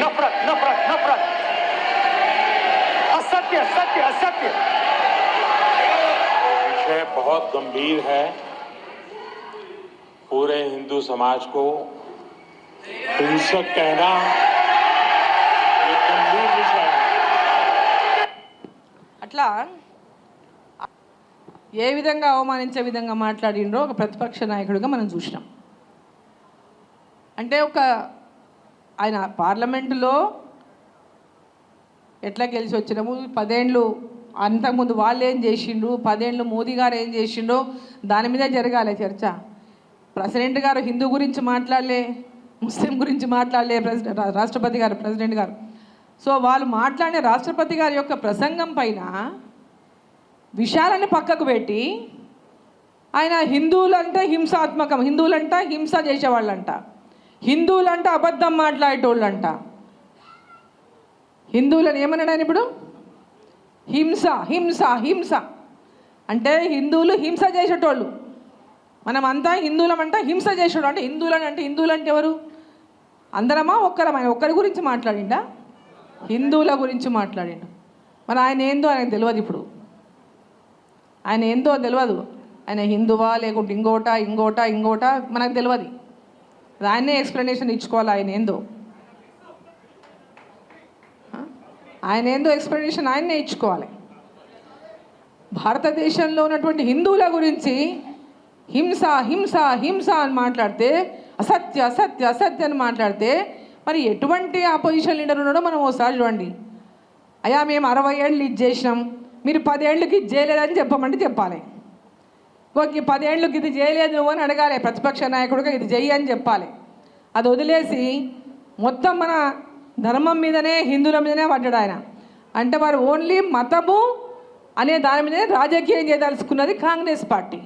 नफरत नफरत नफरत। असत्य सत्य असत्य। विषय बहुत गंभीर है। पूरे हिंदू समाज को हिंसक कहना गंभीर विषय है। అట్లా ఏ విధంగా అవమానించే విధంగా ఒక ప్రతిపక్ష నాయకుడిగా మనం చూసినాం. అంటే ఒక ఆయన పార్లమెంటులో ఎట్లా గెలిచి వచ్చినాము? పదేండ్లు అంతకుముందు వాళ్ళు ఏం చేసిండ్రు? పదేండ్లు మోదీ గారు ఏం చేసిండ్రో? దాని మీద జరగాలి చర్చ. ప్రెసిడెంట్ గారు హిందూ గురించి మాట్లాడలే ముస్లిం గురించి మాట్లాడలే ప్రెసిడెంట్ రాష్ట్రపతి గారు ప్రెసిడెంట్ గారు. సో వాళ్ళు మాట్లాడే రాష్ట్రపతి గారి యొక్క ప్రసంగం పైన విషయాలని పక్కకు పెట్టి ఆయన హిందువులంటే హింసాత్మకం హిందువులంట హింస చేసేవాళ్ళంట. హిందువులంట అబద్ధం మాట్లాడేటోళ్ళంట. హిందువులను ఏమన్నాడు ఆయన ఇప్పుడు? హింస హింస హింస. అంటే హిందువులు హింస చేసేటోళ్ళు. మనం అంతా హిందువులమంట హింస చేసేటోళ్ళు. అంటే హిందువులని అంటే హిందువులు అంటే ఎవరు? అందరమా ఒక్కరమా? ఆయన ఒక్కరి గురించి మాట్లాడిండా? హిందువుల గురించి మాట్లాడిండు. మరి ఆయన ఏందో ఆయనకు తెలియదు ఇప్పుడు. ఆయన ఏందో తెలియదు. ఆయన హిందువా లేకుంటే ఇంకోట ఇంకోట ఇంకోట మనకు తెలియదు. ఆయనే ఎక్స్ప్లెనేషన్ ఇచ్చుకోవాలి ఆయన ఏందో. ఆయన ఏందో ఎక్స్ప్లెనేషన్ ఆయన్నే ఇచ్చుకోవాలి. భారతదేశంలో ఉన్నటువంటి హిందువుల గురించి హింస హింస హింస అని మాట్లాడితే అసత్య అసత్య అసత్య అని మాట్లాడితే మరి ఎటువంటి ఆపోజిషన్ లీడర్ ఉన్నాడో మనం ఓసారి చూడండి. అయ్యా మేము అరవై ఏళ్ళు ఇది చేసినాం మీరు పదేళ్ళకి ఇది చేయలేదని చెప్పమంటే చెప్పాలి. ఓకే పదేళ్ళకి ఇది చేయలేదు నువ్వు అని అడగాలి. ప్రతిపక్ష నాయకుడిగా ఇది చెయ్యి అని చెప్పాలి. అది వదిలేసి మొత్తం మన ధర్మం మీదనే హిందువుల మీదనే పడ్డాడు ఆయన. అంటే వారు ఓన్లీ మతము అనే దాని మీదనే రాజకీయం చేయదలుచుకున్నది కాంగ్రెస్ పార్టీ.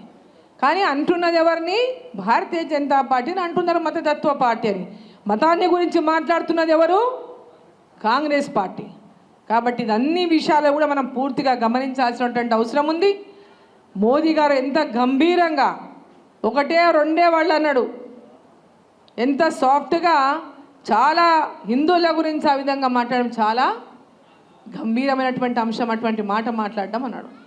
కానీ అంటున్నది ఎవరిని? భారతీయ జనతా పార్టీని అంటున్నారు మతతత్వ పార్టీ అని. మతాన్ని గురించి మాట్లాడుతున్నది ఎవరు? కాంగ్రెస్ పార్టీ. కాబట్టి ఇది అన్ని విషయాలు కూడా మనం పూర్తిగా గమనించాల్సినటువంటి అవసరం ఉంది. మోదీ గారు ఎంత గంభీరంగా ఒకటే రెండే వాళ్ళు అన్నాడు. ఎంత సాఫ్ట్గా చాలా హిందువుల గురించి ఆ విధంగా మాట్లాడడం చాలా గంభీరమైనటువంటి అంశం అటువంటి మాట మాట్లాడడం అన్నాడు.